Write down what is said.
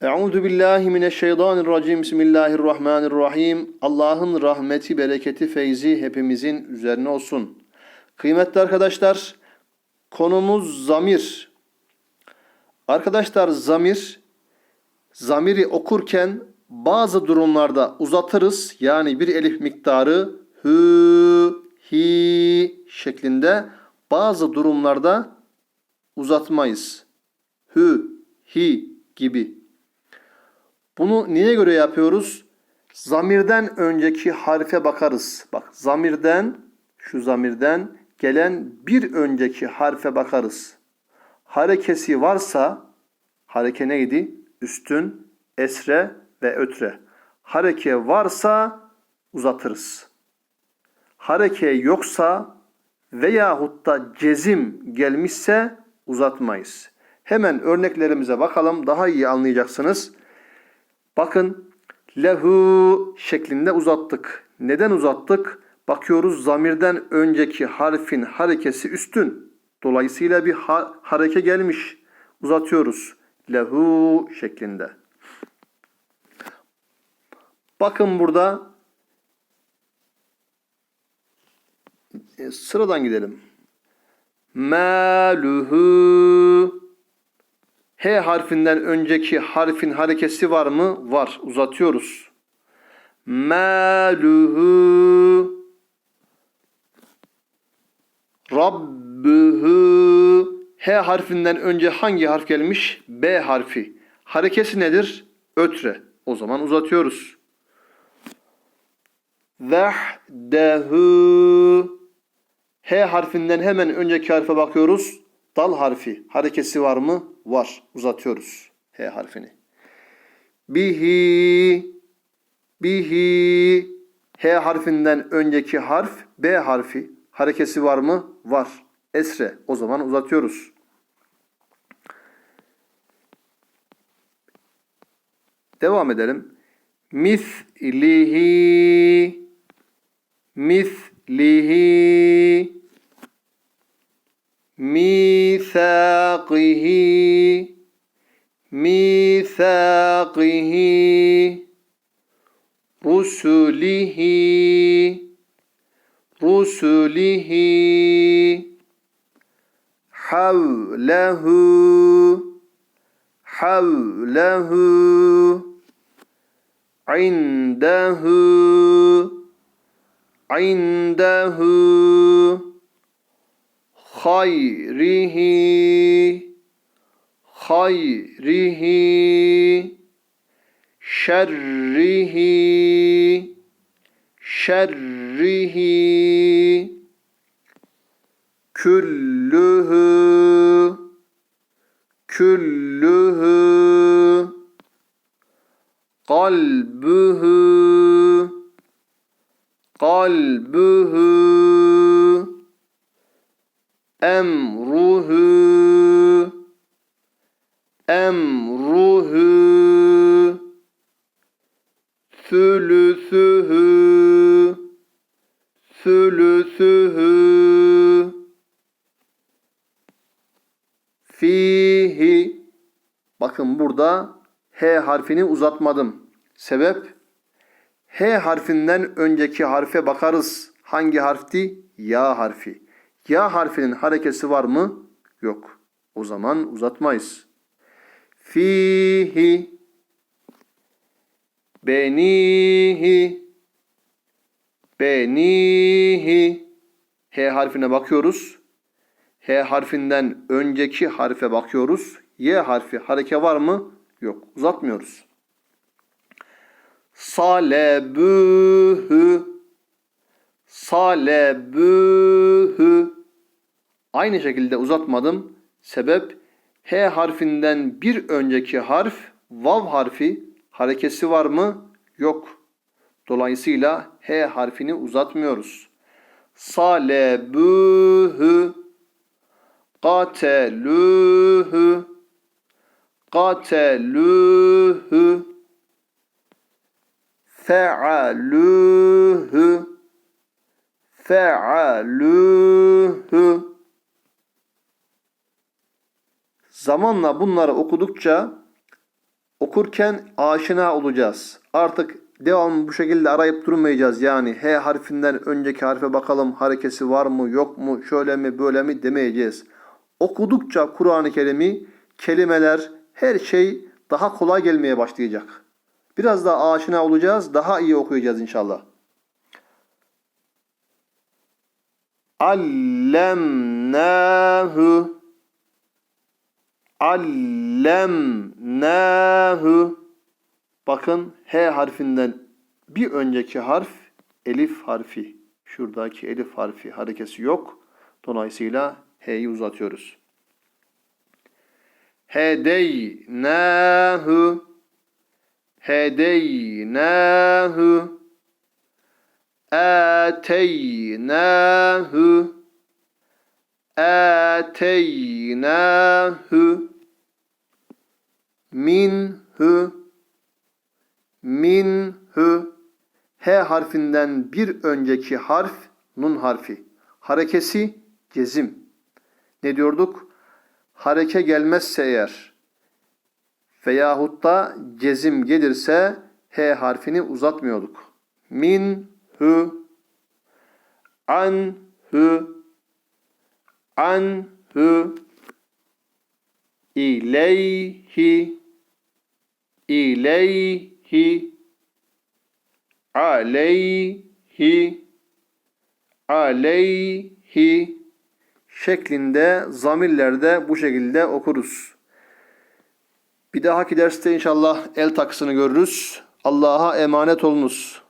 Euzu billahi mineşşeytanirracim. Bismillahirrahmanirrahim. Allah'ın rahmeti, bereketi, feyzi hepimizin üzerine olsun. Kıymetli arkadaşlar, konumuz zamir. Arkadaşlar zamir, zamiri okurken bazı durumlarda uzatırız. Yani bir elif miktarı hü, hi şeklinde bazı durumlarda uzatmayız. Hü, hi gibi. Bunu niye göre yapıyoruz? Zamirden önceki harfe bakarız. Bak zamirden, şu zamirden gelen bir önceki harfe bakarız. Harekesi varsa, hareke neydi? Üstün, esre ve ötre. Hareke varsa uzatırız. Hareke yoksa veyahut da cezim gelmişse uzatmayız. Hemen örneklerimize bakalım daha iyi anlayacaksınız. Bakın lehu şeklinde uzattık. Neden uzattık? Bakıyoruz zamirden önceki harfin harekesi üstün. Dolayısıyla bir ha- hareke gelmiş. Uzatıyoruz. Lehu şeklinde. Bakın burada e, sıradan gidelim. Maluhu H harfinden önceki harfin harekesi var mı? Var. Uzatıyoruz. Maluhu Rabbuhu H harfinden önce hangi harf gelmiş? B harfi. Harekesi nedir? Ötre. O zaman uzatıyoruz. Vehdehu H harfinden hemen önceki harfe bakıyoruz. Dal harfi. Harekesi var mı? Var. Uzatıyoruz H harfini. Bihi Bihi H harfinden önceki harf B harfi. Harekesi var mı? Var. Esre. O zaman uzatıyoruz. Devam edelim. Mislihi Mislihi ميثاقه ميثاقه رسله رسله حوله حوله عنده عنده. hayrihi. Hayrihi. Şerrihi. Şerrihi. Küllühü. Küllühü. Kalbühü. Kalbühü emruhu emruhu sülüsühü sülüsühü fihi bakın burada H harfini uzatmadım. Sebep H harfinden önceki harfe bakarız. Hangi harfti? Ya harfi. Ya harfinin harekesi var mı? Yok. O zaman uzatmayız. Fihi benihi benihi H harfine bakıyoruz. H harfinden önceki harfe bakıyoruz. Y harfi hareke var mı? Yok. Uzatmıyoruz. Salebühü Salebühü Aynı şekilde uzatmadım. Sebep H harfinden bir önceki harf vav harfi harekesi var mı? Yok. Dolayısıyla H harfini uzatmıyoruz. Salebühü Katelühü Katelühü Fe'alühü Fe'alühü Zamanla bunları okudukça okurken aşina olacağız. Artık devamlı bu şekilde arayıp durmayacağız. Yani H harfinden önceki harfe bakalım harekesi var mı yok mu şöyle mi böyle mi demeyeceğiz. Okudukça Kur'an-ı Kerim'i kelimeler her şey daha kolay gelmeye başlayacak. Biraz daha aşina olacağız. Daha iyi okuyacağız inşallah. Allemnahu Allemnahu Bakın H harfinden bir önceki harf elif harfi. Şuradaki elif harfi harekesi yok. Dolayısıyla H'yi uzatıyoruz. Hedeynahu Hedeynahu Ateynahu Ateynahu Minhu Minhu H harfinden bir önceki harf nun harfi. Harekesi cezim. Ne diyorduk? Hareke gelmezse eğer veyahut da cezim gelirse H harfini uzatmıyorduk. Min hu an hu an hu ileyhi ileyhi aleyhi aleyhi şeklinde zamirlerde bu şekilde okuruz. Bir dahaki derste inşallah el takısını görürüz. Allah'a emanet olunuz.